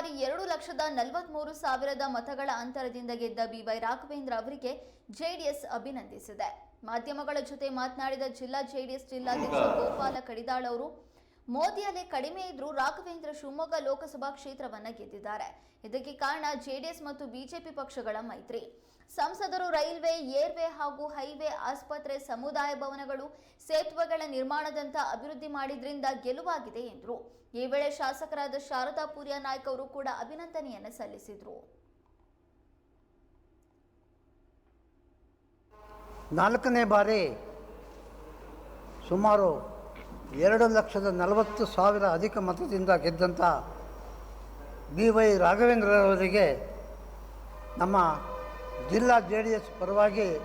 ಬಾರಿ ಎರಡು ಲಕ್ಷದ ನಲವತ್ಮೂರು ಸಾವಿರದ ಮತಗಳ ಅಂತರದಿಂದ ಗೆದ್ದ ಬಿವೈ ರಾಘವೇಂದ್ರ ಅವರಿಗೆ ಜೆಡಿಎಸ್ ಅಭಿನಂದಿಸಿದೆ. ಮಾಧ್ಯಮಗಳ ಜೊತೆ ಮಾತನಾಡಿದ ಜಿಲ್ಲಾ ಜೆಡಿಎಸ್ ಜಿಲ್ಲಾಧ್ಯಕ್ಷ ಗೋಪಾಲ ಕಡಿದಾಳ್ ಅವರು ಮೋದಿಯಲ್ಲಿ ಕಡಿಮೆ ಇದ್ರೂ ರಾಘವೇಂದ್ರ ಶಿವಮೊಗ್ಗ ಲೋಕಸಭಾ ಕ್ಷೇತ್ರವನ್ನ ಗೆದ್ದಿದ್ದಾರೆ. ಇದಕ್ಕೆ ಕಾರಣ ಜೆಡಿಎಸ್ ಮತ್ತು ಬಿಜೆಪಿ ಪಕ್ಷಗಳ ಮೈತ್ರಿ. ಸಂಸದರು ರೈಲ್ವೆ, ಏರ್ವೆ ಹಾಗೂ ಹೈವೇ ಆಸ್ಪತ್ರೆ ಸಮುದಾಯ ಭವನಗಳು ಸೇತುವೆಗಳ ನಿರ್ಮಾಣದಂತ ಅಭಿವೃದ್ಧಿ ಮಾಡಿದ್ರಿಂದ ಗೆಲುವಾಗಿದೆ ಎಂದರು. ಈ ವೇಳೆ ಶಾಸಕರಾದ ಶಾರದಾ ಪೂರ್ಯ ನಾಯ್ಕ ಅವರು ಕೂಡ ಅಭಿನಂದನೆಯನ್ನು ಸಲ್ಲಿಸಿದರು. ನಾಲ್ಕನೇ ಬಾರಿ ಸುಮಾರು ಎರಡು ಲಕ್ಷದ ನಲವತ್ತು ಸಾವಿರ ಅಧಿಕ ಮತದಿಂದ ಗೆದ್ದಂಥ ಬಿ ವೈ ರಾಘವೇಂದ್ರರವರಿಗೆ ನಮ್ಮ ಜಿಲ್ಲಾ ಜೆ ಡಿ ಎಸ್ ಪರವಾಗಿ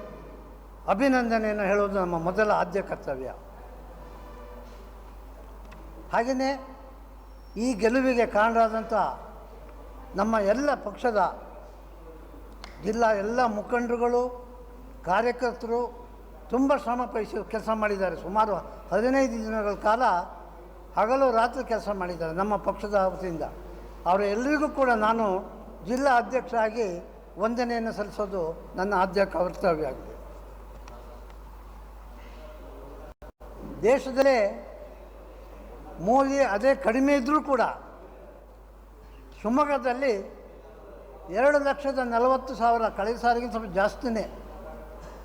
ಅಭಿನಂದನೆಯನ್ನು ಹೇಳುವುದು ನಮ್ಮ ಮೊದಲ ಆದ್ಯ ಕರ್ತವ್ಯ. ಹಾಗೆಯೇ ಈ ಗೆಲುವಿಗೆ ಕಾರಣರಾದಂಥ ನಮ್ಮ ಎಲ್ಲ ಪಕ್ಷದ ಜಿಲ್ಲಾ ಎಲ್ಲ ಮುಖಂಡರುಗಳು, ಕಾರ್ಯಕರ್ತರು ತುಂಬ ಶ್ರಮ ಪಡಿಸಿ ಕೆಲಸ ಮಾಡಿದ್ದಾರೆ. ಸುಮಾರು ಹದಿನೈದು ದಿನಗಳ ಕಾಲ ಹಗಲು ರಾತ್ರಿ ಕೆಲಸ ಮಾಡಿದ್ದಾರೆ ನಮ್ಮ ಪಕ್ಷದ ವತಿಯಿಂದ. ಅವರ ಎಲ್ಲರಿಗೂ ಕೂಡ ನಾನು ಜಿಲ್ಲಾ ಅಧ್ಯಕ್ಷ ಆಗಿ ವಂದನೆಯನ್ನು ಸಲ್ಲಿಸೋದು ನನ್ನ ಆದ್ಯ ಕರ್ತವ್ಯ ಆಗಿದೆ. ದೇಶದಲ್ಲೇ ಮೋದಿ ಅದೇ ಕಡಿಮೆ ಇದ್ದರೂ ಕೂಡ ಶಿವಮೊಗ್ಗದಲ್ಲಿ ಎರಡು ಲಕ್ಷದ ನಲವತ್ತು ಸಾವಿರ ಕಳೆದ ಸಾರಿಗೆ ಸ್ವಲ್ಪ ಜಾಸ್ತಿನೇ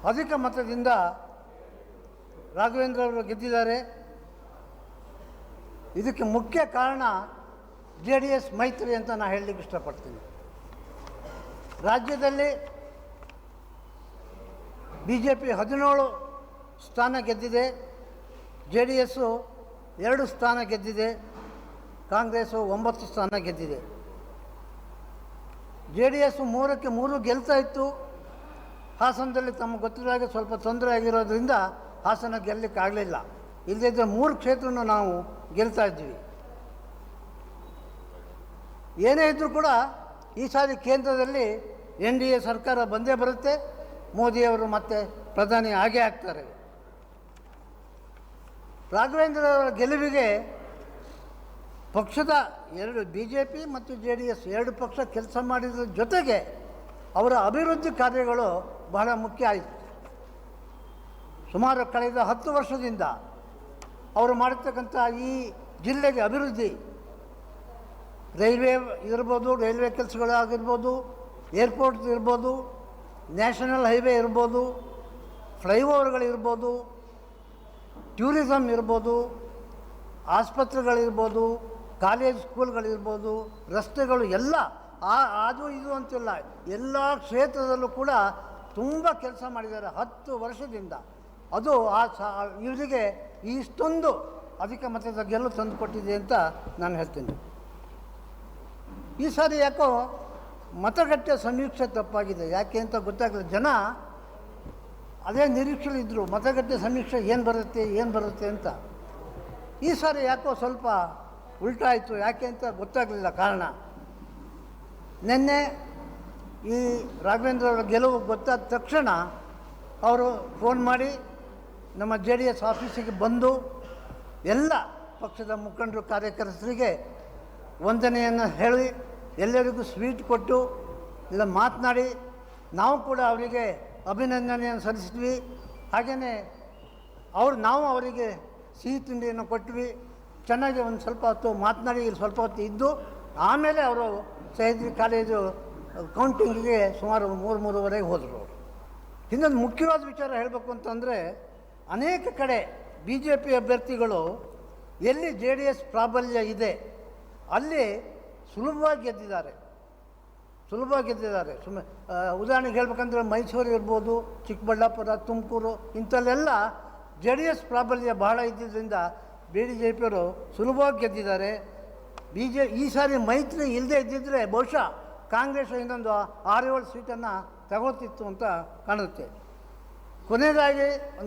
ಅಧಿಕ ಮತದಿಂದ ರಾಘವೇಂದ್ರ ಅವರು ಗೆದ್ದಿದ್ದಾರೆ. ಇದಕ್ಕೆ ಮುಖ್ಯ ಕಾರಣ ಜೆ ಡಿ ಎಸ್ ಮೈತ್ರಿ ಅಂತ ನಾನು ಹೇಳಲಿಕ್ಕೆ ಇಷ್ಟಪಡ್ತೀನಿ. ರಾಜ್ಯದಲ್ಲಿ ಬಿ ಜೆ ಪಿ ಹದಿನೇಳು ಸ್ಥಾನ ಗೆದ್ದಿದೆ. ಜೆ ಡಿ ಎಸ್ಸು ಎರಡು ಸ್ಥಾನ ಗೆದ್ದಿದೆ. ಕಾಂಗ್ರೆಸ್ಸು ಒಂಬತ್ತು ಸ್ಥಾನ ಗೆದ್ದಿದೆ. ಜೆ ಡಿ ಎಸ್ ಮೂರಕ್ಕೆ ಮೂರು ಗೆಲ್ತಾ ಇತ್ತು. ಹಾಸನದಲ್ಲಿ ತಮಗೆ ಗೊತ್ತಿರೋ ಹಾಗೆ ಸ್ವಲ್ಪ ತೊಂದರೆ ಆಗಿರೋದ್ರಿಂದ ಹಾಸನ ಗೆಲ್ಲಕ್ಕೆ ಆಗಲಿಲ್ಲ. ಇಲ್ಲದಿದ್ದರೆ ಮೂರು ಕ್ಷೇತ್ರನೂ ನಾವು ಗೆಲ್ತಾ ಇದ್ವಿ ಏನೇ ಇದ್ದರೂ ಕೂಡ ಈ ಸಾರಿ ಕೇಂದ್ರದಲ್ಲಿ ಎನ್ ಡಿ ಎ ಸರ್ಕಾರ ಬಂದೇ ಬರುತ್ತೆ. ಮೋದಿಯವರು ಮತ್ತೆ ಪ್ರಧಾನಿ ಆಗೇ ಆಗ್ತಾರೆ. ರಾಘವೇಂದ್ರ ಅವರ ಗೆಲುವಿಗೆ ಪಕ್ಷದ ಎರಡು ಬಿ ಜೆ ಪಿ ಮತ್ತು ಜೆ ಡಿ ಎಸ್ ಎರಡು ಪಕ್ಷ ಕೆಲಸ ಮಾಡಿದ್ರ ಜೊತೆಗೆ ಅವರ ಅಭಿವೃದ್ಧಿ ಕಾರ್ಯಗಳು ಬಹಳ ಮುಖ್ಯ ಆಯಿತು. ಸುಮಾರು ಕಳೆದ ಹತ್ತು ವರ್ಷದಿಂದ ಅವರು ಮಾಡಿರ್ತಕ್ಕಂಥ ಈ ಜಿಲ್ಲೆಗೆ ಅಭಿವೃದ್ಧಿ, ರೈಲ್ವೆ ಇರ್ಬೋದು, ರೈಲ್ವೆ ಕೆಲಸಗಳಾಗಿರ್ಬೋದು ಏರ್ಪೋರ್ಟ್ ಇರ್ಬೋದು, ನ್ಯಾಷನಲ್ ಹೈವೇ ಇರ್ಬೋದು ಫ್ಲೈಓವರ್ಗಳಿರ್ಬೋದು ಟೂರಿಸಮ್ ಇರ್ಬೋದು, ಆಸ್ಪತ್ರೆಗಳಿರ್ಬೋದು, ಕಾಲೇಜ್ ಸ್ಕೂಲ್ಗಳಿರ್ಬೋದು, ರಸ್ತೆಗಳು ಎಲ್ಲ ಆ ಅದು ಇದು ಅಂತಿಲ್ಲ. ಎಲ್ಲ ಕ್ಷೇತ್ರದಲ್ಲೂ ಕೂಡ ತುಂಬ ಕೆಲಸ ಮಾಡಿದ್ದಾರೆ ಹತ್ತು ವರ್ಷದಿಂದ. ಅದು ಆ ಇವರಿಗೆ ಇಷ್ಟೊಂದು ಅಧಿಕ ಮತದ ಗೆಲುವು ತಂದುಕೊಟ್ಟಿದೆ ಅಂತ ನಾನು ಹೇಳ್ತೀನಿ. ಈ ಸಾರಿ ಯಾಕೋ ಮತಗಟ್ಟೆ ಸಮೀಕ್ಷೆ ತಪ್ಪಾಗಿದೆ. ಯಾಕೆ ಅಂತ ಗೊತ್ತಾಗಲ್ಲ ಜನ ಅದೇ ನಿರೀಕ್ಷೆಲಿದ್ದರು ಮತಗಟ್ಟೆ ಸಮೀಕ್ಷೆ ಏನು ಬರುತ್ತೆ ಏನು ಬರುತ್ತೆ ಅಂತ. ಈ ಸಾರಿ ಯಾಕೋ ಸ್ವಲ್ಪ ಉಲ್ಟಾಯಿತು. ಯಾಕೆ ಅಂತ ಗೊತ್ತಾಗಲಿಲ್ಲ ಕಾರಣ. ನಿನ್ನೆ ಈ ರಾಘವೇಂದ್ರ ಅವರ ಗೆಲುವು ಗೊತ್ತಾದ ತಕ್ಷಣ ಅವರು ಫೋನ್ ಮಾಡಿ ನಮ್ಮ ಜೆ ಡಿ ಎಸ್ ಆಫೀಸಿಗೆ ಬಂದು ಎಲ್ಲ ಪಕ್ಷದ ಮುಖಂಡರು, ಕಾರ್ಯಕರ್ತರಿಗೆ ವಂದನೆಯನ್ನು ಹೇಳಿ, ಎಲ್ಲರಿಗೂ ಸ್ವೀಟ್ ಕೊಟ್ಟು ಎಲ್ಲ ಮಾತನಾಡಿ, ನಾವು ಕೂಡ ಅವರಿಗೆ ಅಭಿನಂದನೆಯನ್ನು ಸಲ್ಲಿಸಿದ್ವಿ. ಹಾಗೆಯೇ ಅವ್ರು, ನಾವು ಅವರಿಗೆ ಸಿಹಿ ತಿಂಡಿಯನ್ನು ಕೊಟ್ವಿ. ಚೆನ್ನಾಗಿ ಒಂದು ಸ್ವಲ್ಪ ಹೊತ್ತು ಮಾತನಾಡಿ ಸ್ವಲ್ಪ ಹೊತ್ತು ಇದ್ದು, ಆಮೇಲೆ ಅವರು ಸಹ್ಯಾದ್ರಿ ಕಾಲೇಜು ಕೌಂಟಿಂಗಿಗೆ ಸುಮಾರು ಮೂರು ಮೂರುವರೆಗೆ ಹೋದರು ಅವರು. ಇನ್ನೊಂದು ಮುಖ್ಯವಾದ ವಿಚಾರ ಹೇಳಬೇಕು ಅಂತಂದರೆ, ಅನೇಕ ಕಡೆ ಬಿ ಜೆ ಪಿ ಅಭ್ಯರ್ಥಿಗಳು ಎಲ್ಲಿ ಜೆ ಡಿ ಎಸ್ ಪ್ರಾಬಲ್ಯ ಇದೆ, ಅಲ್ಲಿ ಸುಲಭವಾಗಿ ಗೆದ್ದಿದ್ದಾರೆ. ಸುಲಭವಾಗಿ ಗೆದ್ದಿದ್ದಾರೆ. ಸುಮ್ಮನೆ ಉದಾಹರಣೆಗೆ ಹೇಳ್ಬೇಕಂದ್ರೆ ಮೈಸೂರು ಇರ್ಬೋದು, ಚಿಕ್ಕಬಳ್ಳಾಪುರ, ತುಮಕೂರು, ಇಂಥಲ್ಲೆಲ್ಲ ಜೆ ಡಿ ಎಸ್ ಪ್ರಾಬಲ್ಯ ಬಹಳ ಇದ್ದಿದ್ದರಿಂದ ಬಿ ಡಿ ಜೆ ಪಿಯವರು ಸುಲಭವಾಗಿ ಗೆದ್ದಿದ್ದಾರೆ. ಬಿ ಜೆ, ಈ ಸಾರಿ ಮೈತ್ರಿ ಇಲ್ಲದೆ ಇದ್ದಿದ್ದರೆ ಬಹುಶಃ ಕಾಂಗ್ರೆಸ್ ಇನ್ನೊಂದು ಆರೇಳು ಸೀಟನ್ನು ತಗೊಳ್ತಿತ್ತು ಅಂತ ಕಾಣುತ್ತೆ. ಕೊನೆಯದಾಗಿ